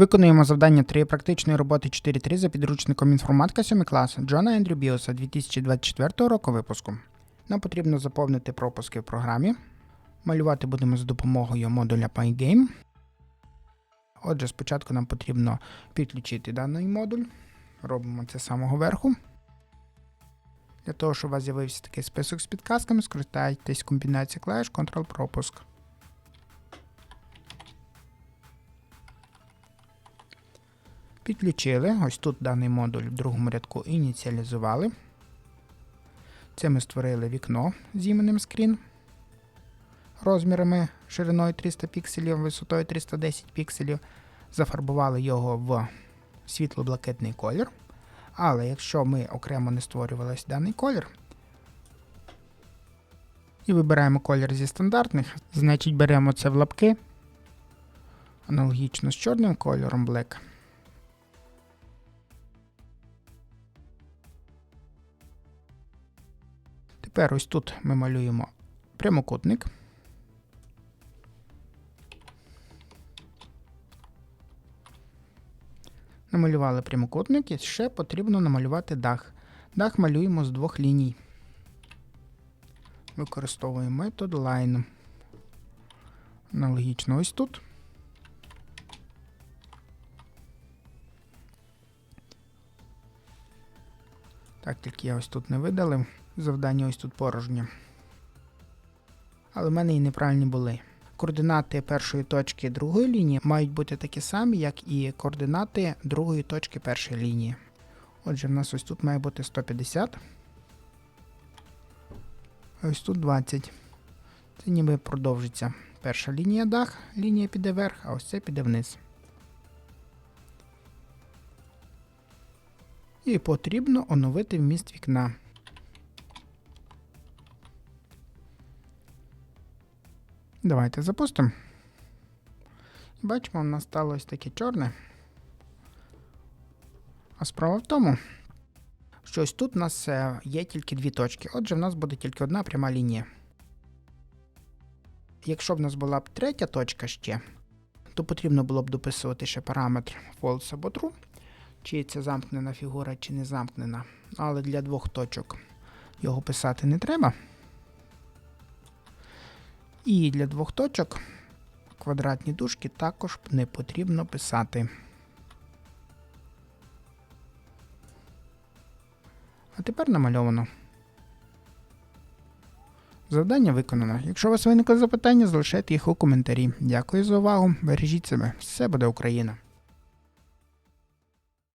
Виконуємо завдання 3 практичної роботи 4.3 за підручником інформатика 7 клас Джона Ендрю Біоса 2024 року випуску. Нам потрібно заповнити пропуски в програмі. Малювати будемо за допомогою модуля PyGame. Отже, спочатку нам потрібно підключити даний модуль. Робимо це з самого верху. Для того, щоб у вас з'явився такий список з підказками, скористайтесь комбінацією клавіш Ctrl-пропуск. Підключили. Ось тут даний модуль в другому рядку ініціалізували. Це ми створили вікно з іменем скрін розмірами шириною 300 пікселів, висотою 310 пікселів. Зафарбували його в світло-блакитний колір. Але якщо ми окремо не створювали даний колір, і вибираємо колір зі стандартних, значить беремо це в лапки, аналогічно з чорним кольором Black. Тепер ось тут ми малюємо прямокутник. Намалювали прямокутник і ще потрібно намалювати дах. Дах малюємо з двох ліній. Використовуємо метод line. Аналогічно ось тут. Так, тільки я ось тут не видалив. Завдання ось тут порожнє. Але в мене і неправильні були. Координати першої точки другої лінії мають бути такі самі, як і координати другої точки першої лінії. Отже, в нас ось тут має бути 150. А ось тут 20. Це ніби продовжиться. Перша лінія дах, лінія піде вверх, а ось це піде вниз. І потрібно оновити вміст вікна. Давайте запустимо. Бачимо, в нас стало ось таке чорне. А справа в тому, що ось тут у нас е, є тільки дві точки. Отже, в нас буде тільки одна пряма лінія. Якщо б в нас була б третя точка ще, то потрібно було б дописувати ще параметр false або true, чи це замкнена фігура, чи не замкнена. Але для двох точок його писати не треба. І для двох точок квадратні дужки також не потрібно писати. А тепер намальовано. Завдання виконано. Якщо у вас виникли запитання, залишайте їх у коментарі. Дякую за увагу. Бережіть себе. Все буде Україна!